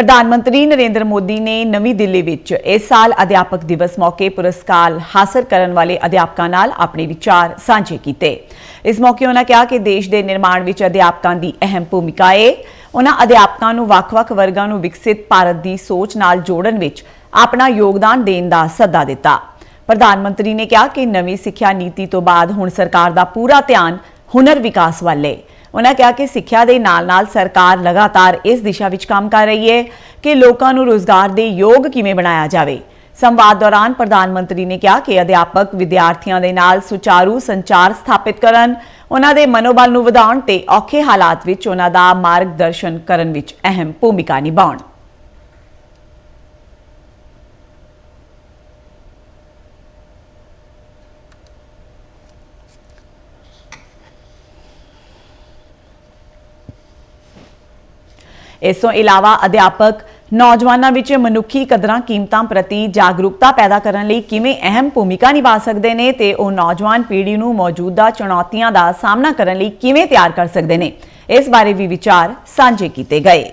ਪ੍ਰਧਾਨ ਮੰਤਰੀ ਨਰਿੰਦਰ ਮੋਦੀ ਨੇ ਨਵੀਂ ਦਿੱਲੀ ਵਿੱਚ ਇਸ ਸਾਲ ਅਧਿਆਪਕ ਦਿਵਸ ਮੌਕੇ ਪੁਰਸਕਾਰ ਹਾਸਲ ਕਰਨ ਵਾਲੇ ਅਧਿਆਪਕਾਂ ਨਾਲ ਆਪਣੇ ਵਿਚਾਰ ਸਾਂਝੇ ਕੀਤੇ। ਇਸ ਮੌਕੇ ਉਹਨਾਂ ਕਿਹਾ ਕਿ ਦੇਸ਼ ਦੇ ਨਿਰਮਾਣ ਵਿੱਚ ਅਧਿਆਪਕਾਂ ਦੀ ਅਹਿਮ ਭੂਮਿਕਾ ਹੈ ਉਹਨਾਂ ਅਧਿਆਪਕਾਂ ਨੂੰ ਵੱਖ-ਵੱਖ ਵਰਗਾਂ ਨੂੰ ਵਿਕਸਿਤ ਭਾਰਤ ਦੀ ਸੋਚ ਨਾਲ ਜੋੜਨ ਵਿੱਚ ਆਪਣਾ ਯੋਗਦਾਨ ਦੇਣ ਦਾ ਸੱਦਾ ਦਿੱਤਾ। ਪ੍ਰਧਾਨ ਮੰਤਰੀ ਨੇ ਕਿਹਾ ਕਿ ਨਵੀਂ ਸਿੱਖਿਆ ਨੀਤੀ ਤੋਂ ਬਾਅਦ ਹੁਣ ਸਰਕਾਰ ਦਾ ਪੂਰਾ ਧਿਆਨ ਹੁਨਰ ਵਿਕਾਸ ਵੱਲ ਹੈ ਉਹਨਾਂ ਕਿਹਾ ਕਿ ਸਿੱਖਿਆ ਦੇ ਨਾਲ-ਨਾਲ ਸਰਕਾਰ ਲਗਾਤਾਰ ਇਸ ਦਿਸ਼ਾ ਵਿੱਚ ਕੰਮ ਕਰ ਰਹੀ ਹੈ ਕਿ ਲੋਕਾਂ ਨੂੰ ਰੋਜ਼ਗਾਰ ਦੇ ਯੋਗ ਕਿਵੇਂ ਬਣਾਇਆ ਜਾਵੇ। ਸੰਵਾਦ ਦੌਰਾਨ ਪ੍ਰਧਾਨ ਮੰਤਰੀ ਨੇ ਕਿਹਾ ਕਿ ਅਧਿਆਪਕ ਵਿਦਿਆਰਥੀਆਂ ਦੇ ਨਾਲ ਸੁਚਾਰੂ ਸੰਚਾਰ ਸਥਾਪਿਤ ਕਰਨ ਉਹਨਾਂ ਦੇ ਮਨੋਬਲ ਨੂੰ ਵਧਾਉਣ ਤੇ ਔਖੇ ਹਾਲਾਤ ਵਿੱਚ ਉਹਨਾਂ ਦਾ ਮਾਰਗਦਰਸ਼ਨ ਕਰਨ ਵਿੱਚ ਅਹਿਮ ਭੂਮਿਕਾ ਨਿਭਾਉਣ। ਇਸ ਤੋਂ ਇਲਾਵਾ ਅਧਿਆਪਕ ਨੌਜਵਾਨਾਂ ਵਿੱਚ ਮਨੁੱਖੀ ਕਦਰਾਂ ਕੀਮਤਾਂ ਪ੍ਰਤੀ ਜਾਗਰੂਕਤਾ ਪੈਦਾ ਕਰਨ ਲਈ ਕਿਵੇਂ ਅਹਿਮ ਭੂਮਿਕਾ ਨਿਭਾ ਸਕਦੇ ਨੇ ਤੇ ਉਹ ਨੌਜਵਾਨ ਪੀੜ੍ਹੀ ਨੂੰ ਮੌਜੂਦਾ ਚੁਣੌਤੀਆਂ ਦਾ ਸਾਹਮਣਾ ਕਰਨ ਲਈ ਕਿਵੇਂ ਤਿਆਰ ਕਰ ਸਕਦੇ ਨੇ। ਇਸ ਬਾਰੇ ਵੀ ਵਿਚਾਰ ਸਾਂਝੇ ਕੀਤੇ ਗਏ।